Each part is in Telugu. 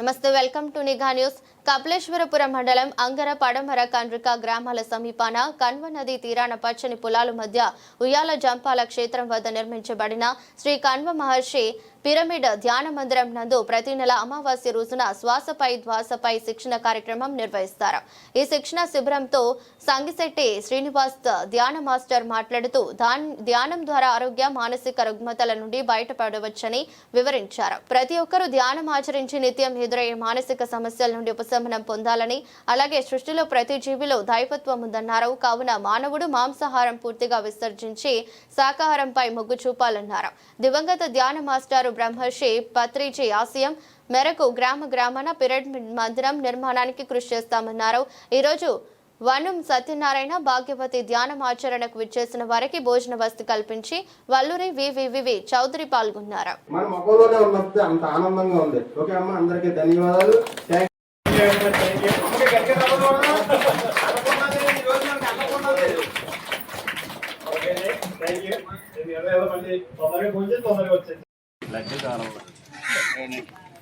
నమస్తే welcome to Nigha news Kapileswarapuram మండలం అంగర పడమర కండ్రిక గ్రామాల సమీపాన కన్వ నది తీరాన పచ్చని పొలాల మధ్య ఉయ్యాల జంపాల క్షేత్రం వద్ద నిర్మించబడిన శ్రీ కన్వ మహర్షి పిరమిడ్ ధ్యాన మందిరం నందు ప్రతి నెల అమావాస్య రోజున శ్వాసపై ధ్వాసపై శిక్షణ కార్యక్రమం నిర్వహిస్తారు. ఈ శిక్షణ శిబిరంతో సంగిశెట్టి శ్రీనివాస్ ధ్యాన మాస్టర్ మాట్లాడుతూ ధ్యానం ద్వారా ఆరోగ్య మానసిక రుగ్మతల నుండి బయటపడవచ్చని వివరించారు. ప్రతి ఒక్కరూ ధ్యానం ఆచరించి నిత్యం ఎదురయ్యే మానసిక సమస్యల నుండి ఉపశమనం పొందాలని అలాగే సృష్టిలో ప్రతి జీవిలో దైవత్వం ఉందన్నారు. కావున మానవుడు మాంసాహారం పూర్తిగా విసర్జించి శాకాహారంపై మొగ్గు చూపాలన్నారు. దివంగత ధ్యాన మాస్టారు బ్రహ్మర్షి పత్రిజీ ఆశయం మేరకు గ్రామ గ్రామాన పిరమిడ్ మందిరం నిర్మాణానికి కృషి చేస్తామన్నారు. ఈరోజు వనం సత్యనారాయణ భాగ్యవతి ధ్యానం ఆచరణకు విచ్చేసిన వారికి భోజన వసతి కల్పించి వల్లూరి వివివి చౌదరి పాల్గొన్నారు. మన మొక్కలోనే ఉన్నప్పుడు అంత ఆనందంగా ఉంది. ఓకే అమ్మ అందరికీ ధన్యవాదాలు.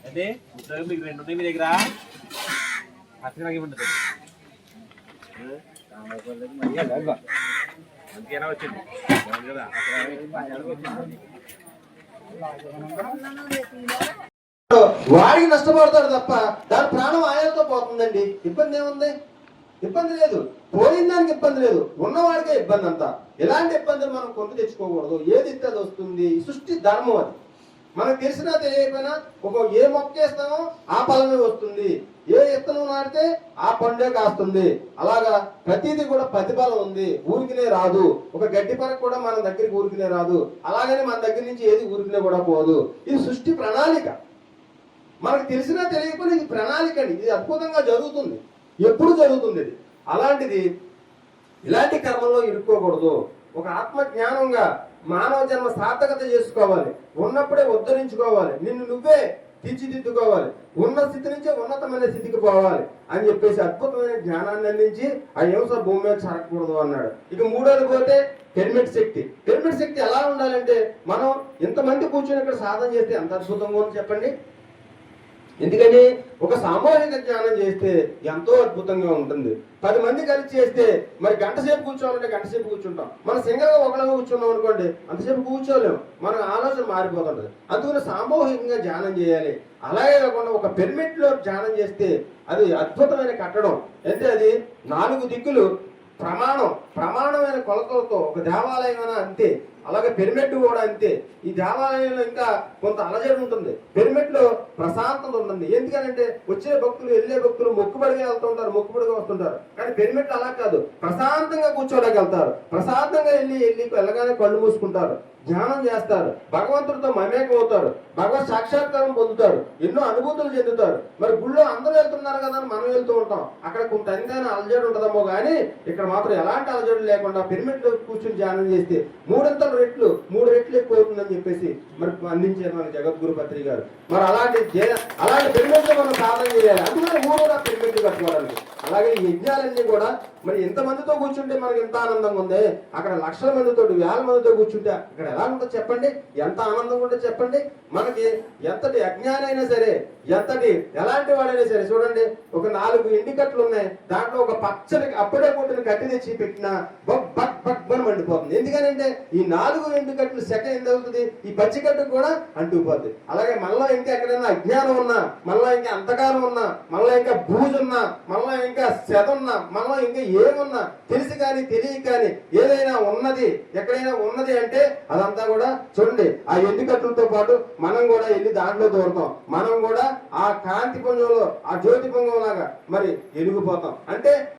అదే ఉద్యోగం మీకు రెండు ఉన్నాయి మీ దగ్గర అసలు ఉంటుంది వచ్చింది కదా వాడికి నష్టపడతాడు తప్ప దాని ప్రాణం ఆయాలతో పోతుందండి. ఇబ్బంది ఏముంది? ఇబ్బంది లేదు. పోయిన దానికి ఇబ్బంది లేదు. ఉన్నవాడికే ఇబ్బంది అంతా. ఎలాంటి ఇబ్బందులు మనం కొని తెచ్చుకోకూడదు. ఏది ఇస్తే అది వస్తుంది. సృష్టి ధర్మం అది. మనకు తెలిసినా తెలియకపోయినా ఒక ఏ మొక్క వేస్తామో ఆ ఫలమే వస్తుంది. ఏ విత్తనం నాటితే ఆ పండే కాస్తుంది. అలాగా ప్రతిదీ కూడా ప్రతిఫలం ఉంది. ఊరికినే రాదు. ఒక గడ్డి పరకు కూడా మన దగ్గరికి ఊరికినే రాదు. అలాగనే మన దగ్గర నుంచి ఏది ఊరికినే కూడా పోదు. ఇది సృష్టి ప్రణాళిక. మనకు తెలిసినా తెలియకపోయినా ఇది ప్రణాళిక అండి. ఇది అద్భుతంగా జరుగుతుంది. ఎప్పుడు జరుగుతుంది ఇది? అలాంటిది ఇలాంటి కర్మల్లో ఇరుక్కోకూడదు. ఒక ఆత్మ జ్ఞానంగా మానవ జన్మ సార్థకత చేసుకోవాలి. ఉన్నప్పుడే ఉద్ధరించుకోవాలి. నిన్ను నువ్వే తీర్చిదిద్దుకోవాలి. ఉన్న స్థితి నుంచే ఉన్నతమైన స్థితికి పోవాలి అని చెప్పేసి అద్భుతమైన జ్ఞానాన్ని అందించి ఆ హింస భూమి మీద చరకూడదు అన్నాడు. ఇక మూడోది పోతే హెల్మెట్ శక్తి. హెల్మెట్ శక్తి ఎలా ఉండాలంటే మనం ఇంతమంది కూర్చొని ఇక్కడ సాధన చేస్తే ఎంత అద్భుతంగా ఉంది చెప్పండి. ఎందుకని? ఒక సామూహిక జ్ఞానం చేస్తే ఎంతో అద్భుతంగా ఉంటుంది. పది మంది కలిసి చేస్తే మరి గంట సేపు కూర్చోవాలంటే గంట సేపు కూర్చుంటాం. మనం సింగల్గా ఒకళ్ళగా కూర్చున్నాం అనుకోండి అంతసేపు కూర్చోలేము మన ఆలోచన మారిపోతుంది అందుకని సామూహికంగా ధ్యానం చేయాలి. అలాగే కాకుండా ఒక పిరమిడ్ ధ్యానం చేస్తే అది అద్భుతమైన కట్టడం. అంటే అది నాలుగు దిక్కులు ప్రమాణం. ప్రమాణమైన కొలతలతో ఒక దేవాలయం అంతే. అలాగే పిరమిడ్ కూడా అంతే. ఈ దేవాలయంలో ఇంకా కొంత అలజడి ఉంటుంది. పిరమిడ్లో ప్రశాంతత ఉంటుంది ఎందుకనంటే వచ్చే భక్తులు వెళ్ళే భక్తులు మొక్కుబడిగా వెళ్తుంటారు మొక్కుబడిగా వస్తుంటారు. కానీ పెరిమెట్లు అలా కాదు. ప్రశాంతంగా కూర్చోడానికి వెళ్తారు. ప్రశాంతంగా వెళ్ళి వెళ్ళి వెళ్ళగానే కళ్ళు మూసుకుంటారు. ధ్యానం చేస్తారు. భగవంతుడితో మమేకం అవుతారు భగవత్ సాక్షాత్కారం పొందుతారు. ఎన్నో అనుభూతులు చెందుతారు. మరి గుళ్ళో అందరూ వెళ్తున్నారు కదా అని మనం వెళ్తూ ఉంటాం. అక్కడ కొంత ఎంతైనా అలజడి ఉంటుందేమో కానీ ఇక్కడ మాత్రం ఎలాంటి అలజడి లేకుండా పిరమిడ్ కూర్చుని ధ్యానం చేస్తే మూడంతలు రెట్లు మూడు రెట్లు ఎక్కువ చెప్పేసి మరి అందించారు మన జగద్గురు పత్రి గారు. మరి అలాంటి అలాంటి పిరమిడ్ మనం సాధన చేయాలి. అందుకని మూడు కూడా కట్టుకోవడానికి. అలాగే ఈ యజ్ఞాలన్నీ కూడా మరి ఎంత మందితో కూర్చుంటే మనకి ఎంత ఆనందంగా ఉంది? అక్కడ లక్షల మందితో వేల మందితో కూర్చుంటే అక్కడ ఎలా ఉందో చెప్పండి. ఎంత ఆనందంగా ఉంటే చెప్పండి. మనకి ఎంతటి అజ్ఞానైనా సరే ఎంతటి ఎలాంటి వాడైనా సరే చూడండి ఒక నాలుగు ఎండికట్లు ఉన్నాయి. దాంట్లో ఒక పచ్చని అప్పుడే కొట్టిన కట్టి తెచ్చి పెట్టిన బక్ బక్ బన్ మండిపోతుంది. ఎందుకనంటే ఈ నాలుగు ఎండుకట్లు సెక ఎంత అవుతుంది ఈ పచ్చికట్టు కూడా అంటుకుపోతుంది అలాగే మళ్ళీ ఇంకా ఎక్కడైనా అజ్ఞానం ఉన్నా మళ్ళీ ఇంకా అంతకాలం ఉన్నా మళ్ళీ ఇంకా బూజు ఉన్నా ఇంకా సెద ఉన్నా ఇంకా ఏమున్నా తెలిసి కానీ తెలియక కానీ ఏదైనా ఉన్నది ఎక్కడైనా ఉన్నది అంటే అదంతా కూడా చూడండి ఆ ఎన్నికట్లతో పాటు మనం కూడా వెళ్ళి దాంట్లో దూరతాం. మనం కూడా ఆ కాంతి పుంజంలో ఆ జ్యోతి పుంజం లాగా మరి ఎనిగిపోతాం. అంటే